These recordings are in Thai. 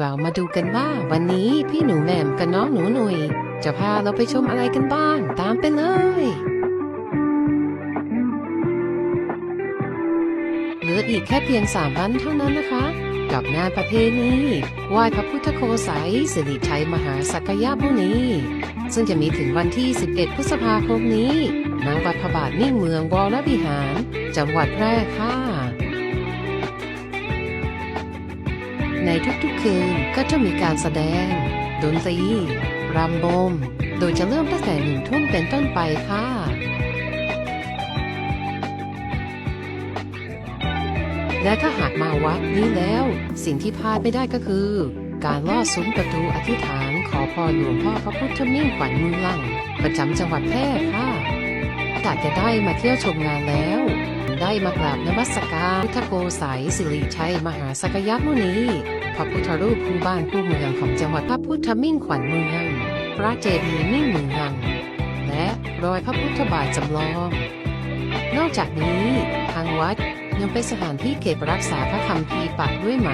เรามาดูกันว่าวันนี้พี่หนูแหม่มกับน้องหนูหนุยจะพาเราไปชมอะไรกันบ้างตามไปเลย เหลืออีกแค่เพียงสามวันเท่านั้นนะคะ กับงานประเพณีไหว้พระพุทธโคสายสิริชัยมหาสักยมุนีซึ่งจะมีถึงวันที่ 11 พฤษภาคมนี้ณวัดพระบาทนิ่งเมืองวรวิหาร จังหวัดแพร่ค่ะ ในทุกๆคืนก็จะมีการแสดง ดนตรีรำบม โดยจะเริ่มตั้งแต่หนึ่งทุ่มเป็นต้นไปค่ะและถ้าหากมาวัดนี้แล้ว สิ่งที่พลาดไม่ได้ก็คือ การลอดซุ้มประตูอธิษฐานขอพรหลวงพ่อพระพุทธมิ่งขวัญเมืองประจำจังหวัดแพร่ค่ะกาจะได้มาเที่ยวชมงานแล้ว ได้มากราบนมัสการพุทธโกสายสิริชัยมหาสักยมุนี พระพุทธรูปคู่บ้านคู่เมืองของจังหวัดพระพุทธมิ่งขวัญเมือง พระเจดีย์มิ่งเมือง และรอยพระพุทธบาทจำลอง นอกจากนี้ทางวัดยังเป็นสถานที่เก็บรักษาพระคัมภีร์ปักด้วยไหม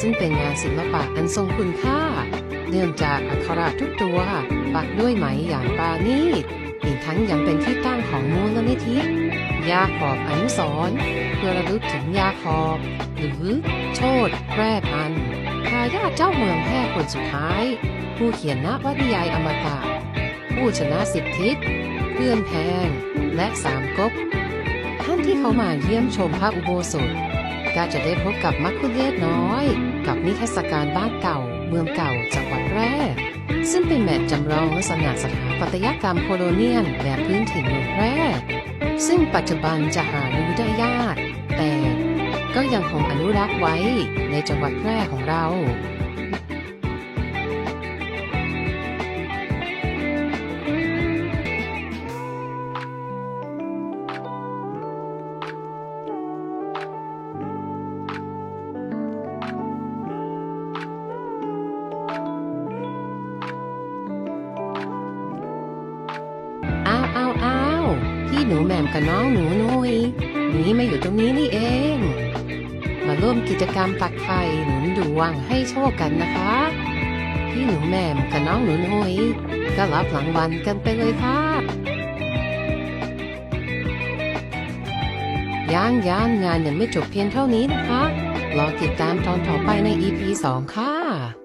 ซึ่งเป็นงานศิลปะอันทรงคุณค่า เนื่องจากอักขระทุกตัว ปักด้วยไหมอย่างปราณีต ทั้งยังเป็นที่ตั้งของมูลนิธิ ยาขอบอนุสรเพื่อระลึกถึงยาขอบ หรือโชดแพร่พันทายาทเจ้าเมืองแพร่คนสุดท้าย ผู้เขียนนวนิยายอมตะผู้ชนะสิบทิศเพื่อนแพง และสามก๊กท่านที่เขามาเยี่ยมชมพระอุโบสถก็จะได้พบกับมัคคุเทศน้อย กับนิทรรศการบ้านเก่า เมืองเก่าจังหวัดแพร่ซึ่งเป็นแบบจำลองลักษณะสถาปัตยกรรมโคโลเนียนแบบพื้นถิ่นเมืองแพร่ซึ่งปัจจุบันจะหาดูได้ยาก แต่ก็ยังคงอนุรักษ์ไว้ในจังหวัดแพร่ของเรา นูแหม่มกับน้องหนูนุยหนีมาอยู่ตรงนี้นี่เอง มาร่วมกิจกรรมปักไฟหนุนดวงให้โชคกันนะคะ พี่หนูแหม่มกับน้องหนูนุยก็รับรางวัลกันไปเลยค่ะย่างย่างงานยังไม่จบเพียงเท่านี้นะคะ รอติดตามตอนต่อไปใน EP 2 ค่ะ